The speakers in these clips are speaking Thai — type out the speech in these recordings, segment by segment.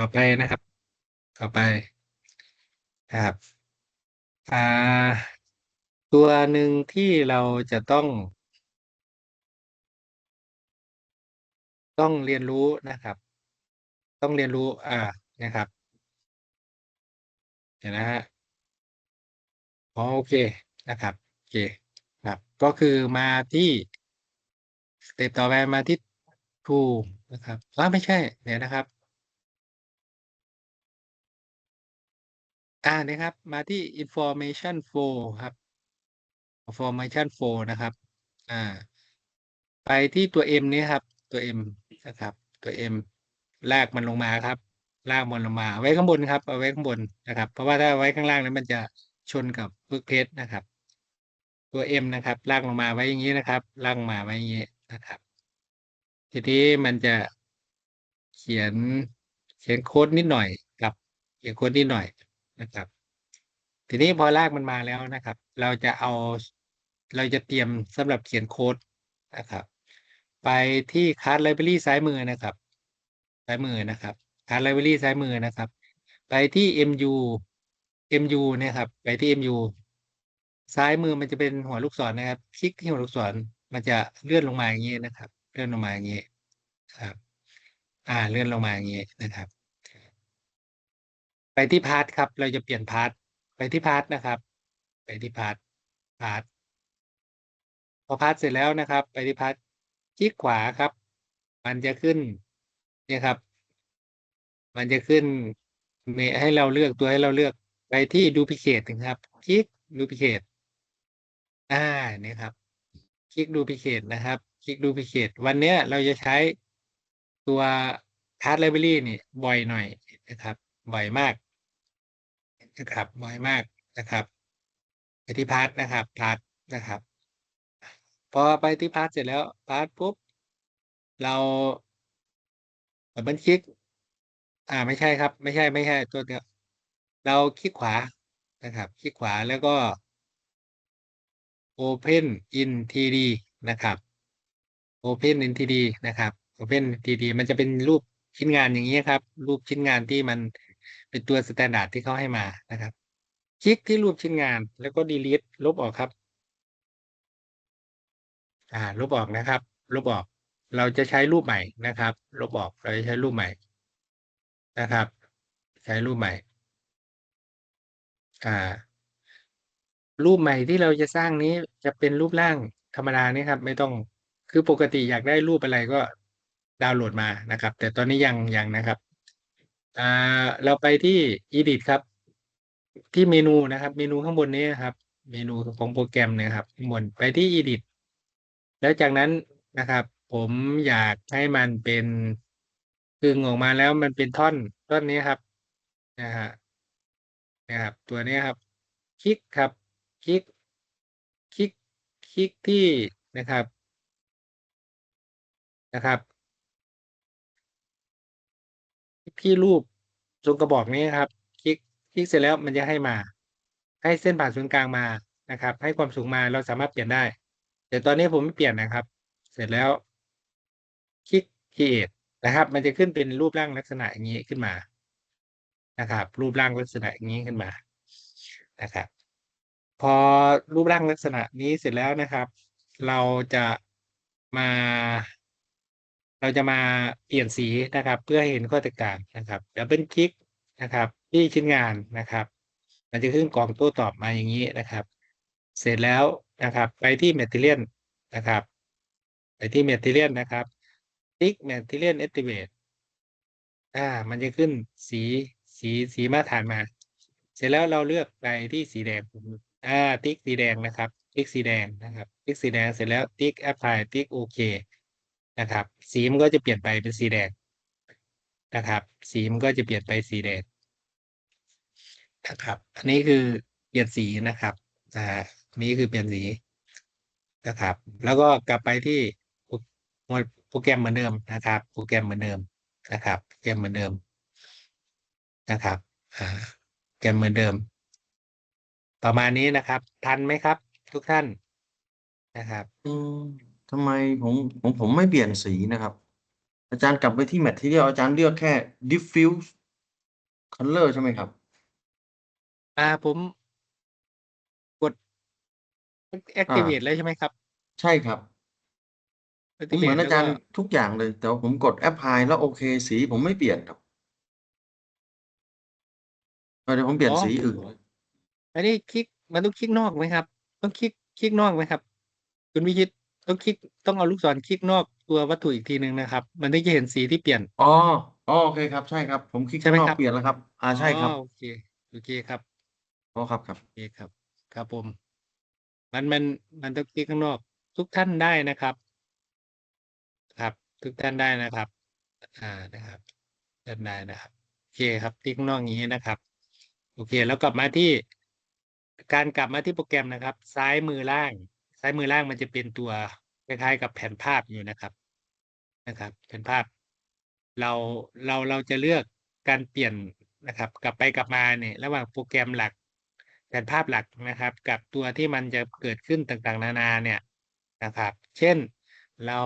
ต่อไปนะครับ ต่อไปนะครับอ่าตัวหนึ่งที่เราจะต้อง ต้องเรียนรู้นะครับ ต้องเรียนรู้ อ่านะครับ เห็นนะฮะอ๋อโอเคนะครับโอเคครับ ก็คือมาที่สเต็ปต่อไปมาที่ to นะครับอ่าไม่ใช่ เดี๋ยวนะครับ อ่านี่ครับ มาที่ information flow ครับ information flow นะครับ อ่า ไปที่ตัว M นี้ครับ ตัว M นะครับ ตัว M ลากมันลงมาครับ ลากมันลงมา ไว้ข้างบนครับ เอาไว้ข้างบนนะครับ เพราะว่าถ้าไว้ข้างล่างนั้นมันจะชนกับพึกเพชรนะครับ ตัว M นะครับ ลากลงมาไว้อย่างนี้นะครับ ลากมาไว้อย่างนี้นะครับ ทีนี้มันจะเขียนเขียนโค้ดนิดหน่อยกับเขียนโค้ดนิดหน่อย นะครับ ทีนี้พอลากมันมาแล้วนะครับ เราจะเอาเราจะเตรียมสำหรับเขียนโค้ดนะครับ ไปที่ Class Library ซ้ายมือนะครับ ซ้ายมือนะครับ Class Library ซ้ายมือนะครับ ไปที่ MU MU เนี่ยครับ ไปที่ MU ซ้ายมือมันจะเป็นหัวลูกศรนะครับ คลิกที่หัวลูกศรมันจะเลื่อนลงมาอย่างนี้นะครับ เลื่อนลงมาอย่างนี้ครับ อ่าเลื่อนลงมาอย่างนี้นะครับ ไปที่พาร์ทครับ เราจะเปลี่ยนพาร์ทไปที่พาร์ทนะครับ ไปที่พาร์ทพาร์ทพอพาร์ทเสร็จแล้วนะครับ ไปที่พาร์ทคลิกขวาครับ มันจะขึ้นเนี่ยครับ มันจะขึ้นเมให้เราเลือกตัวให้เราเลือกไปที่ duplicate นะครับ คลิก duplicate อ่าเนี่ยครับคลิก duplicate นะครับคลิก duplicate วันเนี้ยเราจะใช้ตัว Class Library นี่บ่อยหน่อยนะครับ บ่อยมาก นะครับบ่อยมากนะครับไปที่พาร์ทนะครับพาร์ทนะครับ พอไปที่พาร์ทเสร็จแล้วพาร์ทปุ๊บเราดับเบิลคลิก อ่าไม่ใช่ครับ ไม่ใช่ไม่ใช่ตัวเดียวเราคลิกขวานะครับ คลิกขวาแล้วก็ Open in 3D นะครับ Open in 3D นะครับ Open in 3D มันจะเป็นรูปชิ้นงานอย่างนี้ครับ รูปชิ้นงานที่มัน เป็นตัวสแตนดาร์ดที่เขาให้มานะครับ คลิกที่รูปชิ้นงานแล้วก็ delete ลบออกครับ อ่า ลบออกนะครับ ลบออก เราจะใช้รูปใหม่นะครับ ลบออก เราจะใช้รูปใหม่นะครับ ใช้รูปใหม่ อ่า รูปใหม่ที่เราจะสร้างนี้จะเป็นรูปร่างธรรมดานี่ครับ ไม่ต้องคือปกติอยากได้รูปอะไรก็ดาวน์โหลดมานะครับ แต่ตอนนี้ยังยังนะครับ อ่าเราไปที่ edit ครับ ที่เมนูนะครับ เมนูข้างบนนี้ครับ เมนูของโปรแกรมนี่ยครับข้างบนไปที่ edit แล้วจากนั้นนะครับ ผมอยากให้มันเป็นดึงออกมาแล้วมันเป็นท่อนท่อนนี้ครับนะฮะนะครับ ตัวนี้ครับ คลิกครับคลิกคลิกคลิกที่นะครับนะครับ ที่รูปทรงกระบอกนี้ครับ คลิกคลิกเสร็จแล้วมันจะให้มา ให้เส้นผ่านศูนย์กลางมานะครับ ให้ความสูงมาเราสามารถเปลี่ยนได้ แต่ตอนนี้ผมไม่เปลี่ยนนะครับ เสร็จแล้ว คลิก create นะครับ มันจะขึ้นเป็นรูปร่างลักษณะอย่างนี้ขึ้นมานะครับ รูปร่างลักษณะอย่างนี้ขึ้นมานะครับ พอรูปร่างลักษณะนี้เสร็จแล้วนะครับ เราจะมา เราจะมาเปลี่ยนสีนะครับ เพื่อให้เห็นข้อแตกต่างนะครับดับเบิลคลิกนะครับที่ชิ้นงานนะครับ มันจะขึ้นกล่องโต้ตอบมาอย่างนี้นะครับ เสร็จแล้วนะครับ ไปที่ Material นะครับ ไปที่ Material นะครับติ๊ก Material Activate อ่า มันจะขึ้นสีสีสีมาตรฐานมา เสร็จแล้วเราเลือกไปที่สีแดงอ่าติ๊กสีแดงนะครับติ๊กสีแดงนะครับติ๊กสีแดงเสร็จแล้วติ๊ก Apply ติ๊กโอเค นะครับ สีมันก็จะเปลี่ยนไปเป็นสีแดงนะครับ สีมันก็จะเปลี่ยนไปสีแดงนะครับ อันนี้คือเปลี่ยนสีนะครับอ่านี้คือเปลี่ยนสีนะครับ แล้วก็กลับไปที่โปรแกรมเหมือนเดิมนะครับ โปรแกรมเหมือนเดิมนะครับโปรแกรมเหมือนเดิมนะครับอ่าโปรแกรมเหมือนเดิม ประมาณนี้นะครับ ทันไหมครับ ทุกท่านนะครับอืม ทำไมผมผมผมไม่เปลี่ยนสีนะครับ อาจารย์กลับไปที่ Material อาจารย์เลือกแค่ diffuse color ใช่ไหมครับ อ่าผมกดอ่า activate แล้วใช่ไหมครับ ใช่ครับผมเหมือน activate อาแล้วจารก็ย์ทุกอย่างเลย แต่ว่าผมกด apply แล้วโอเคสีผมไม่เปลี่ยนครับเออเดี๋ยวผมเปลี่ยนอ๋อสีอื่นอันนี้คลิกมันต้องคลิกนอกไหมครับ ต้องคลิกคลิกนอกไหมครับ คุณวิชิต ต้องคลิกต้องเอาลูกศรคลิกนอกตัววัตถุอีกทีหนึ่งนะครับ มันถึงจะเห็นสีที่เปลี่ยน อ๋ออ๋อโอเคครับ ใช่ครับ ผมคลิกใช่ไหมข้างนอกครับ เปลี่ยนแล้วครับ อ่าใช่ครับอ๋อโอเคโอเคครับอ๋อครับครับ โอเคครับ ครับผม มันมันมันต้องคลิกข้างนอก ทุกท่านได้นะครับ ครับ ทุกท่านได้นะครับ อ่านะครับท่านได้นะครับโอเคครับคลิกข้างนอกอย่างนี้นะครับ โอเค แล้วกลับมาที่ การกลับมาที่โปรแกรมนะครับ ซ้ายมือล่าง ซ้ายมือล่างมันจะเป็นตัวคล้ายๆกับแผนภาพอยู่นะครับนะครับ แผนภาพ เราเราเราจะเลือกการเปลี่ยนนะครับ กลับไปกลับมาเนี่ยระหว่างโปรแกรมหลัก แผนภาพหลักนะครับ กับตัวที่มันจะเกิดขึ้นต่างๆ นานาเนี่ยนะครับ เช่นเรา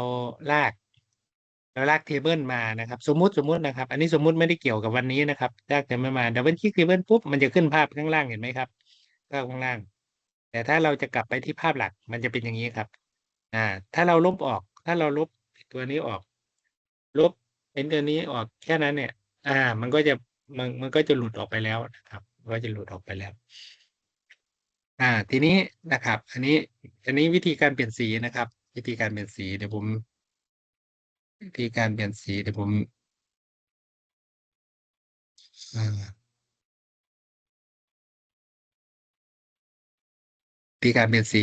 ลากเราลากเทเบิลมานะครับ สมมุติสมมุตินะครับ อันนี้สมมุติไม่ได้เกี่ยวกับวันนี้นะครับลากเทเบิลมาดับเบิลคลิกเทเบิลปุ๊บมันจะขึ้นภาพข้างล่างเห็นไหมครับข้างล่าง แต่ถ้าเราจะกลับไปที่ภาพหลักมันจะเป็นอย่างนี้ครับ อ่า ถ้าเราลบออก ถ้าเราลบตัวนี้ออก ลบเอ็นตัวนี้ออกแค่นั้นเนี่ย อ่า มันก็จะมันมันก็จะหลุดออกไปแล้วนะครับก็จะหลุดออกไปแล้ว อ่า ทีนี้นะครับ อันนี้ อันนี้วิธีการเปลี่ยนสีนะครับ วิธีการเปลี่ยนสีเดี๋ยวผม วิธีการเปลี่ยนสีเดี๋ยวผมอ่า วิธีการเป็นสี